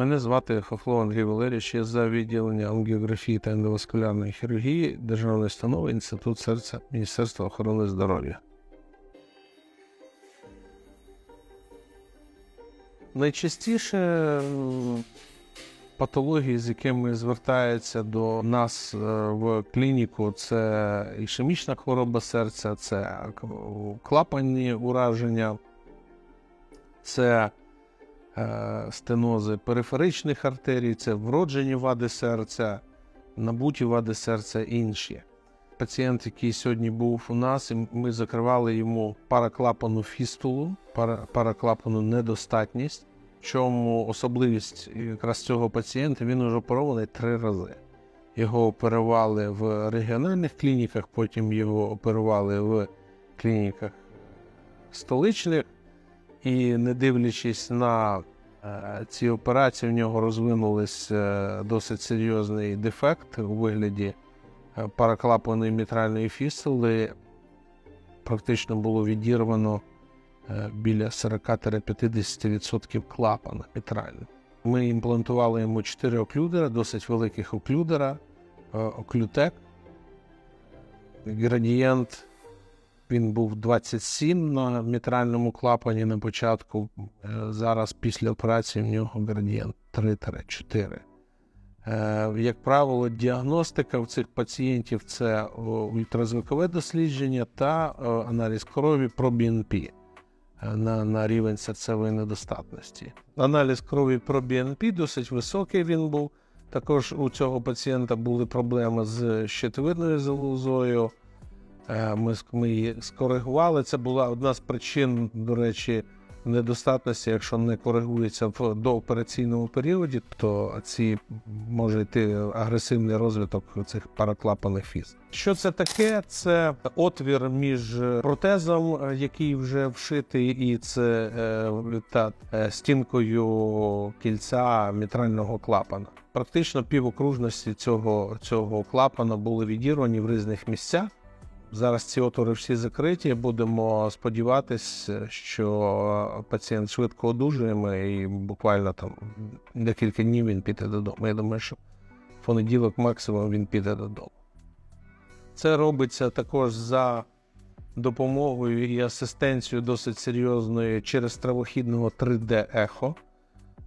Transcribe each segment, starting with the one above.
Мене звати Хохлов Андрій Валерійович, я за відділення ангіографії та ендоваскулярної хірургії Державної установи Інститут серця Міністерства охорони здоров'я. Найчастіше патології, з якими звертаються до нас е, в клініку, це ішемічна хвороба серця, це клапанні ураження, це стенози периферичних артерій, це вроджені вади серця, набуті вади серця інші. Пацієнт, який сьогодні був у нас, і ми закривали йому параклапану фістулу, параклапану недостатність. В чому особливість якраз цього пацієнта, він уже оперований три рази. Його оперували в регіональних клініках, потім його оперували в клініках столичних. І не дивлячись на е, ці операції, в нього розвинулись е, досить серйозний дефект у вигляді е, параклапаної мітральної фістули. Практично було відірвано біля 40-50% клапана мітрального. Ми імплантували йому 4 оклюдера, досить великих оклюдера, оклютек. Градієнт він був 27 на мітральному клапані на початку. Е, Зараз після операції в нього градієнт 3-4. Е, Як правило, діагностика в цих пацієнтів це ультразвукове дослідження та е, аналіз крові про БНП на, на рівень серцевої недостатності. Аналіз крові про БНП досить високий він був. Також у цього пацієнта були проблеми з щитовидною залозою. Е, Ми, ми її скоригували. Це була одна з причин, до речі, недостатності. Якщо не коригується в доопераційному періоді, то ці може йти агресивний розвиток цих параклапаних фіз. Що це таке? Це отвір між протезом, е, який вже вшитий, і це е, та стінкою кільця мітрального клапана. Практично півокружності цього, цього клапана були відірвані в різних місцях. Зараз ці отвори всі закриті. Будемо сподіватися, що пацієнт швидко одужує і буквально там декілька днів він піде додому. Я думаю, що в понеділок максимум він піде додому. Це робиться також за допомогою і асистенцією досить серйозною через травохідного 3D-ехо.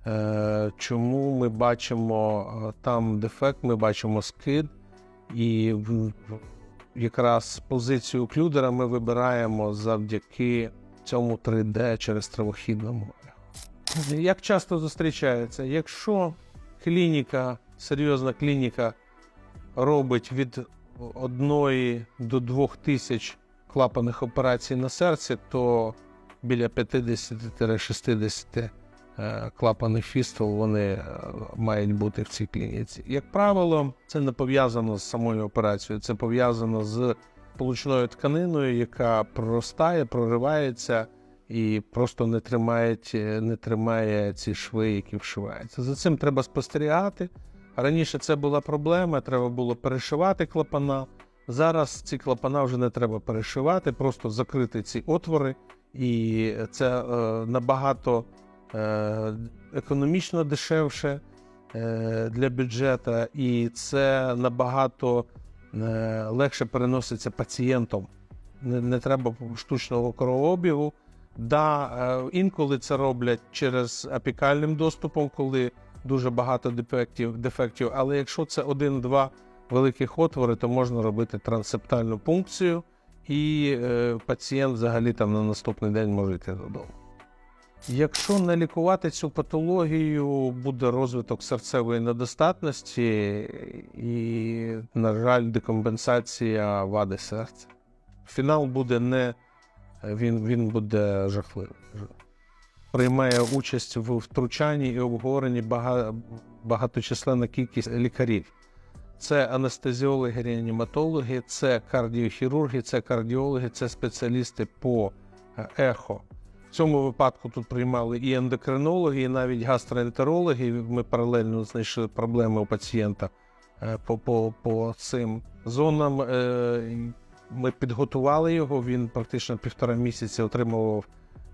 Е, Чому ми бачимо е, там дефект, ми бачимо скид, і якраз позицію клюдера ми вибираємо завдяки цьому 3D через травохідному. ехо. Як часто зустрічається, якщо клініка, серйозна клініка робить від 1 до 2 тисяч клапаних операцій на серці, то біля 50-60 е, клапаних фістул вони е, мають бути в цій клініці. Як правило, це не пов'язано з самою операцією, це пов'язано з получною тканиною, яка проростає, проривається і просто не тримає, не тримає ці шви, які вшиваються. За цим треба спостерігати. Раніше це була проблема, треба було перешивати клапана. Зараз ці клапана вже не треба перешивати, просто закрити ці отвори, і це е, набагато е, економічно дешевше е, для бюджету, і це набагато е, легше переноситься пацієнтом. Не, треба штучного кровообігу. Да, е, інколи це роблять через апікальним доступом, коли дуже багато дефектів, дефектів. Але якщо це один-два великих отвори, то можна робити трансептальну пункцію, і е, пацієнт взагалі там на наступний день може йти додому. Якщо не лікувати цю патологію, буде розвиток серцевої недостатності і, на жаль, декомпенсація вади серця. Фінал буде не він, він буде жахливий. Приймає участь в втручанні і обговоренні бага, багаточисленна кількість лікарів. Це анестезіологи, реаніматологи, це кардіохірурги, це кардіологи, це спеціалісти по е, ехо. Цьому випадку тут приймали і ендокринологи, і навіть гастроентерологи. Ми паралельно знайшли проблеми у пацієнта е, по, по, по цим зонам. Е, Ми підготували його. Він практично півтора місяці отримував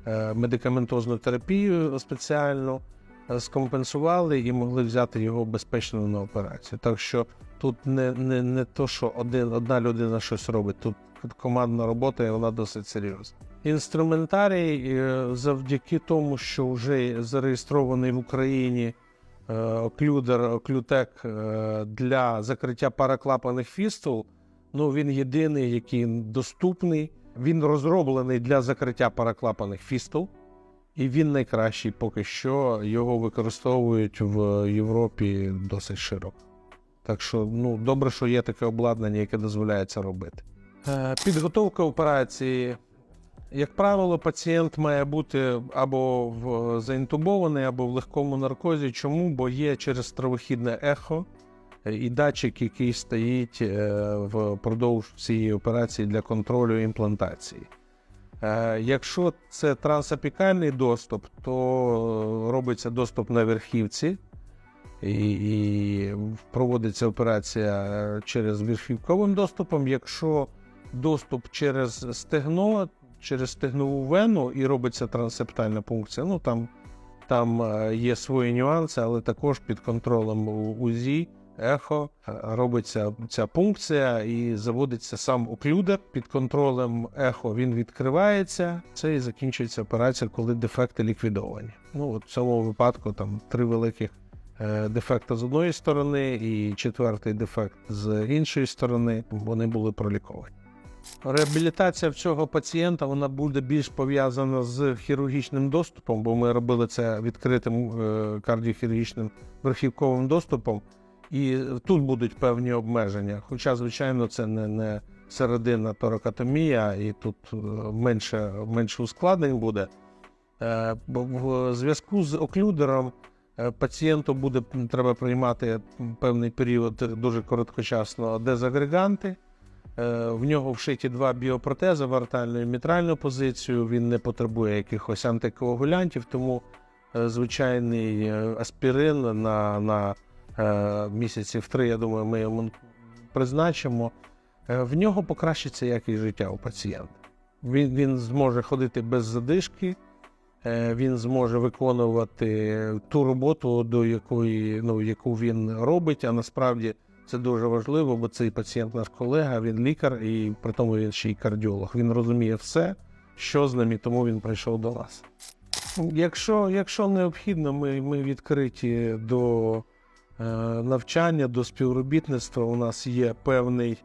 е, медикаментозну терапію спеціальну. скомпенсували і могли взяти його безпечно на операцію. Так що тут не, не, не то, що один, одна людина щось робить, тут командна робота, і вона досить серйозна. Інструментарій, е, завдяки тому, що вже зареєстрований в Україні оклюдер, оклютек е, для закриття параклапаних фістул, ну він єдиний, який доступний. Він розроблений для закриття параклапаних фістул, і він найкращий поки що. Його використовують в Європі досить широко. Так що ну, добре, що є таке обладнання, яке дозволяє це робити. Е, Підготовка операції. Як правило, пацієнт має бути або в заінтубований, або в легкому наркозі. Чому? Бо є через стравохідне ехо е, і датчик, який стоїть е, впродовж цієї операції для контролю імплантації. Е, Якщо це трансапікальний доступ, то робиться доступ на верхівці, і, і проводиться операція е, через верхівковим доступом. Якщо доступ через стегно, через стегнову вену і робиться трансептальна пункція, ну там, там е, є свої нюанси, але також під контролем УЗІ. Ехо е, робиться ця пункція і заводиться сам оклюдер під контролем ехо. Він відкривається. Це і закінчується операція, коли дефекти ліквідовані. Ну от в цьому випадку там три великих е, дефекти з одної сторони і четвертий дефект з іншої сторони. Вони були проліковані. Реабілітація в цього пацієнта вона буде більш пов'язана з хірургічним доступом, бо ми робили це відкритим е, кардіохірургічним верхівковим доступом, і тут будуть певні обмеження. Хоча, звичайно, це не, не середина торакотомія, і тут е, менше, менше ускладнень буде. Е, бо В зв'язку з оклюдером пацієнту буде треба приймати певний період дуже короткочасно дезагреганти. Е, В нього вшиті два біопротези в артальну і мітральну позицію. Він не потребує якихось антикоагулянтів, тому е, звичайний е, аспірин на, на місяців три, я думаю, ми йому призначимо. В нього покращиться якість життя у пацієнта. Він, він зможе ходити без задишки, він зможе виконувати ту роботу, до якої, ну, яку він робить, а насправді. Це дуже важливо, бо цей пацієнт наш колега, він лікар, і при тому він ще й кардіолог. Він розуміє все, що з ним, і тому він прийшов до нас. Якщо, якщо необхідно, ми, ми відкриті до е, навчання, до співробітництва. У нас є певний,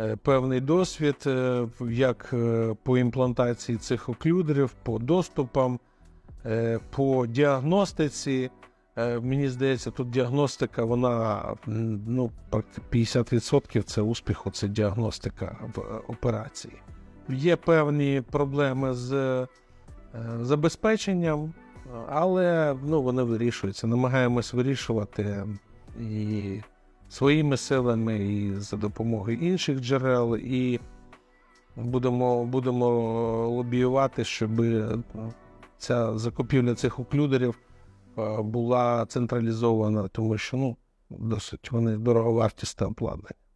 е, певний досвід, е, як е, по імплантації цих оклюдерів, по доступам, е, по діагностиці. Е, Мені здається, тут діагностика, вона ну, практи- 50% це успіху, це діагностика в е, операції. Є певні проблеми з е, забезпеченням, але ну, вони вирішуються. Намагаємось вирішувати і своїми силами, і за допомогою інших джерел, і будемо, будемо лобіювати, щоб ця закупівля цих оклюдерів була централізована, тому що ну, досить вони дороговартісне обладнання.